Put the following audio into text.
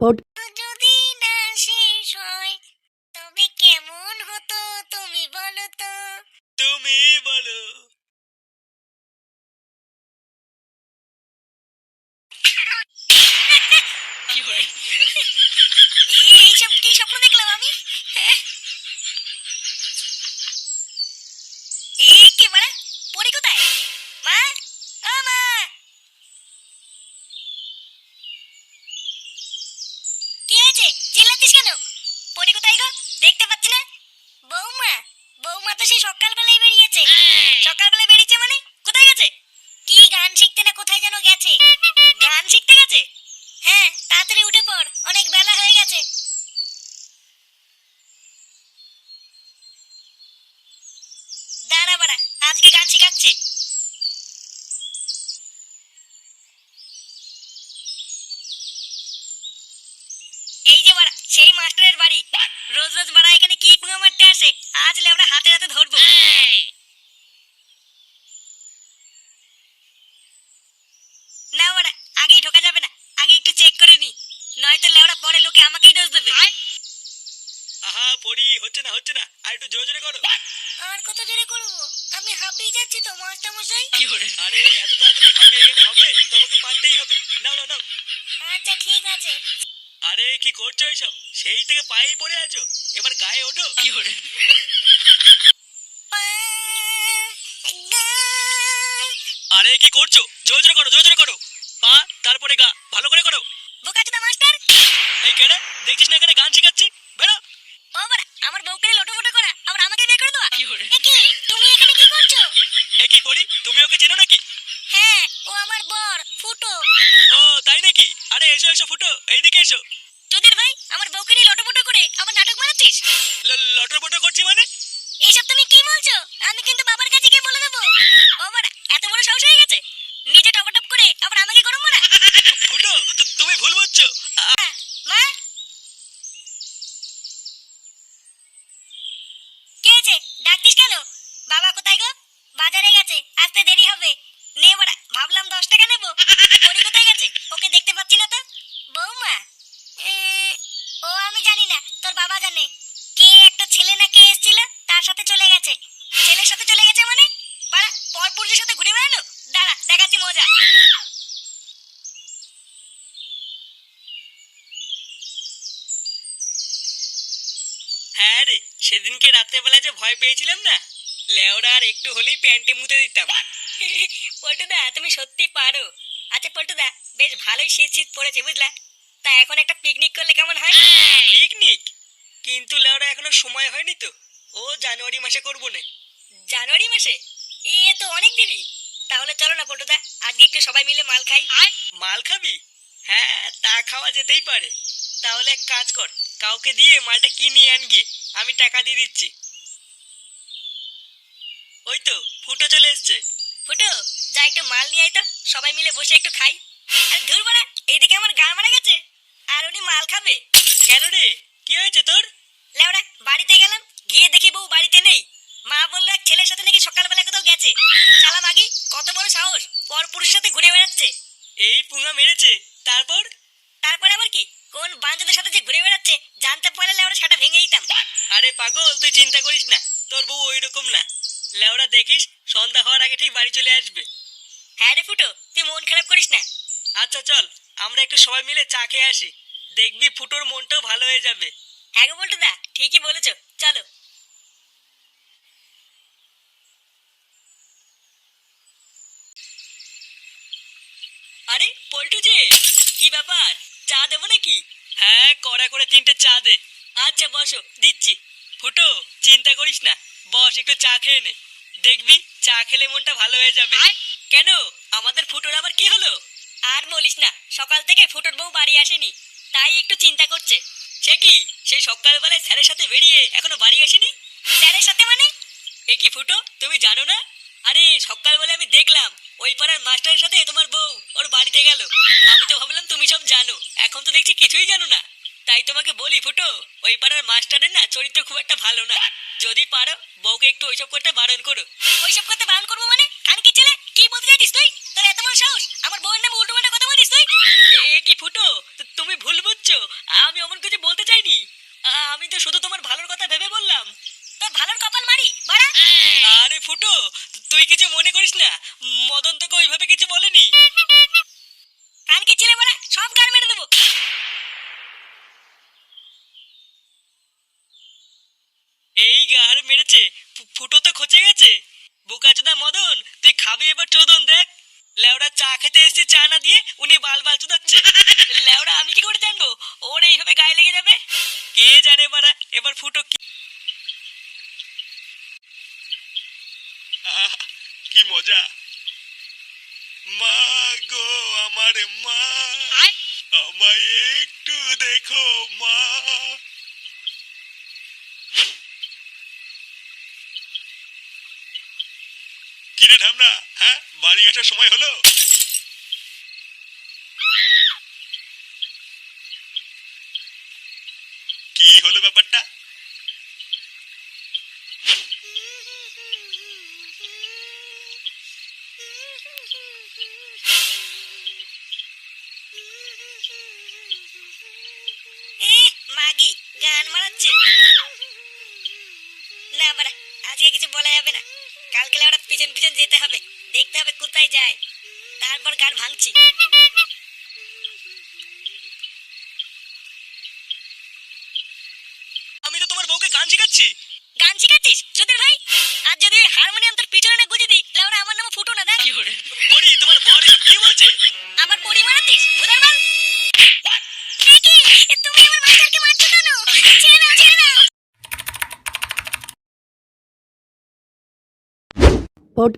পড যদি না শেষ হয়। তবে কেমন হতো তুমি বলো তো? তুমি বলো। এইসব কি স্বপ্ন দেখলাম আমি? হ্যাঁ? এই কি মারা হ্যাঁ তাড়াতাড়ি উঠে পড়, অনেক বেলা হয়ে গেছে। আজকে গান শিখাচ্ছি। এই যে বাড়া, সেই মাস্টারের বাড়ি। রোজ রোজ বাড়া, এখানে কি পুঙা মারতে আসে? আজ লেবড়া হাতে হাতে ধরবো না বাড়া আগেই ঢোকা যাবে না আগে একটু চেক করে নি নয়তো লেবড়া পরে লোকে আমাকেই দোষ দেবে। আহা পড়ি হচ্ছে না হচ্ছে না। আর একটু জোরে জোরে করো। আর কত জোরে করব? আমি হাঁপিয়ে যাচ্ছি তো মাস্টার মশাই? আরে এত তাড়াতাড়ি হাঁপিয়ে গেলে হবে? তোমাকে পারতেই হবে। নাও নাও নাও। আচ্ছা ঠিক আছে। আরে কি করছ এইসব? সেই থেকে পায়েই পড়ে আছো? এবার গায়ে ওঠো। পা, গা। আরে কি করছ? জোরে জোরে করো জোরে জোরে করো। পা তারপরে গা। ভালো করে করো। বোকাচোদা মাস্টার এই কেন দেখছিস না এখানে গান শেখাচ্ছি? বেরো। ও আমার বউকে লোটোমোটো করা। আবার আমাকে বের করে দেওয়া? এ কি? তুমি এখানে কি করছ? এ কি পড়ি তুমি ওকে চেনো নাকি? হ্যাঁ ও আমার বর ফুটো। ও তাই নাকি? আরে এসো এসো ফুটো। এইদিকে এসো। তোদের ভাই আমার বউকে নিয়ে লোটোমোটো করে আবার নাটক বানাচ্ছিস? ল- লটর করছি মানে? এইসব তুমি কি বলছো? আমি কিন্তু বাবার কাছে গিয়ে বলে দেবো। ও এত বড় সাহস হয়ে গেছে? নিজে টপাটপ করে আবার আমাকে গরম মারা। ফুটো তুমি ভুল বুঝছ। মা। কে আছে? ডাকতিস কেন? বাবা কোথায় গো? বাজারে গেছে আসতে দেরি হবে। নে বড়া ভাবলাম দশ টাকা নেব। পরি কোথায় গেছে? ওকে দেখতে পাচ্ছি না তো। বৌমা। ও আমি জানি না তোর বাবা জানে। কে একটা ছেলে না কে এসেছিল তার সাথে চলে গেছে। ছেলের সাথে চলে গেছে মানে? বাড়া পর পুরুষের সাথে ঘুরে বেড়ানো দাঁড়া দেখাচ্ছি মজা। হ্যাঁ রে সেদিনকে রাত্রেবেলা যে ভয় পেয়েছিলাম না লেওরা আর একটু হলেই প্যান্টে মুতে দিতাম। পল্টুদা তুমি সত্যি পারো। আচ্ছা পল্টুদা বেশ ভালোই শীত শীত পড়েছে বুঝলা? তা এখন একটা পিকনিক করলে কেমন হয়? পিকনিক কিন্তু লেওরা এখনও সময় হয়নি তো। ও জানুয়ারি মাসে করব না। জানুয়ারি মাসে? এ তো অনেক দেরি। তাহলে চলো না পল্টুদা আজকে একটু সবাই মিলে মাল খাই। মাল খাবি? হ্যাঁ তা খাওয়া যেতেই পারে। তাহলে এক কাজ কর কাউকে দিয়ে মালটা কিনে আন গিয়ে আমি টাকা দিয়ে দিচ্ছি। ওই তো ফুটো চলে এসছে। ফুটো যা একটু মাল নিয়ে আয় তো সবাই মিলে বসে একটু খাই। আর ধুর বাড়া এইদিকে আমার গা মারা গেছে। আর উনি মাল খাবে। কেন রে? কি হয়েছে তোর? লেওড়া বাড়িতে গেলাম গিয়ে দেখি বউ বাড়িতে নেই। মা বলল এক ছেলের সাথে নাকি সকালবেলা গেছে শালা মাগি কত বড় সাহস। পর পুরুষের সাথে ঘুরে বেড়াচ্ছে। এই পুঙা মেরেছে। তারপর? তারপরে আবার কি? কোন বান্ধবদের সাথে যে ঘুরে বেড়াচ্ছে জানতে পারলে আমরা সেটা ভেঙে দিতাম। আরে পাগল তুই চিন্তা করিস না। তোর বউ ওই রকম না। লেওরা দেখিস সন্ধ্যা হওয়ার আগে ঠিক বাড়ি চলে আসবে। হ্যাঁ রে ফুটো তুই মন খারাপ করিস না। আচ্ছা চল আমরা একটু সবাই মিলে চা খেয়ে আসি। দেখবি ফুটোর মনটাও ভালো হয়ে যাবে। হ্যাঁ গো বলটু দা ঠিকই বলেছ। চলো আরে পল্টু যে কি ব্যাপার? চা দেবো নাকি? হ্যাঁ কড়া করে তিনটে চা দে। আচ্ছা বসো দিচ্ছি। ফুটো চিন্তা করিস না। বস একটু চা খেয়ে নে। দেখবি চা খেলে মনটা ভালো হয়ে যাবে। কেন? আমাদের ফুটোর আবার কি হলো? আর বলিস না সকাল থেকে ফুটোর বউ বাড়ি আসেনি। তাই একটু চিন্তা করছে। সে কি? সেই সকালবেলায় স্যারের সাথে বেরিয়ে এখনও বাড়ি আসেনি? স্যারের সাথে মানে? এ কি ফুটো তুমি জানো না? আরে সকালবেলা আমি দেখলাম ওই পাড়ার মাস্টারের সাথে তোমার বউ ওর বাড়িতে গেল। আমি তো কিছুই জানো না। তাই তোমাকে বলি ফুটো ওই পাড়ার মাস্টারের না চরিত্র খুব একটা ভালো না। যদি পারো বউকে একটু ওইসব করতে বারণ করো। ওইসব করতে বারণ করব মানে? ছেলে কি বলতে চাইছিস তুই? তোর এত বড় সাহস? আমার বউয়ের নামে উল্টো পাল্টা কথা বলিস তুই? এ কি ফুটো তুমি ভুল বুঝছ। আমি অমন কিছু বলতে চাইনি। আমি তো শুধু তোমার ভালোর কথা ভেবে বললাম। তোর ভালোর কপাল মারি আরে ফুটো তুই কিছু মনে করিস না। মদন তোকে ওইভাবে কিছু বলেনি। ফুটো তো খচে গেছে। বোকাচোদা মদন তুই খাবি এবার চোদন দেখ। লেওড়া চা খেতে এসেছি চা না দিয়ে উনি বাল বাল চুদাচ্ছে। লেওড়া আমি কি করে জানব? ওর এইভাবে গায়ে লেগে যাবে? কে জানে বাড়া এবার ফুটো কি কি মজা। মা গো আমার মা। আমায় একটু দেখো মা। কিরে ঢামনা হ্যাঁ? বাড়ি আসার সময় হলো? কি হলো ব্যাপারটা? গান মারাচ্ছে। না বাড়া, আজকে কিছু বলা যাবে না। পিছন পিছন যেতে হবে। দেখতে হবে কোথায় যায়। তারপর গান ভাঙছি। আমি তো তোমার বউকে গান শেখাচ্ছি। গান শিখাচ্ছিস? চোদের ভাই? আর যদি হারমোনিয়াম তোর পিছনে না গুজে দিই তাহলে আমার নাম ফুটো না দেখ। পরি তোমার বর এসব কি বলছে? আবার পরি মারাতিস? বুঝার তুমি আমার বাচ্চাকে মারছো কেন? ছেড়ে দাও ছেড়ে দাও। পড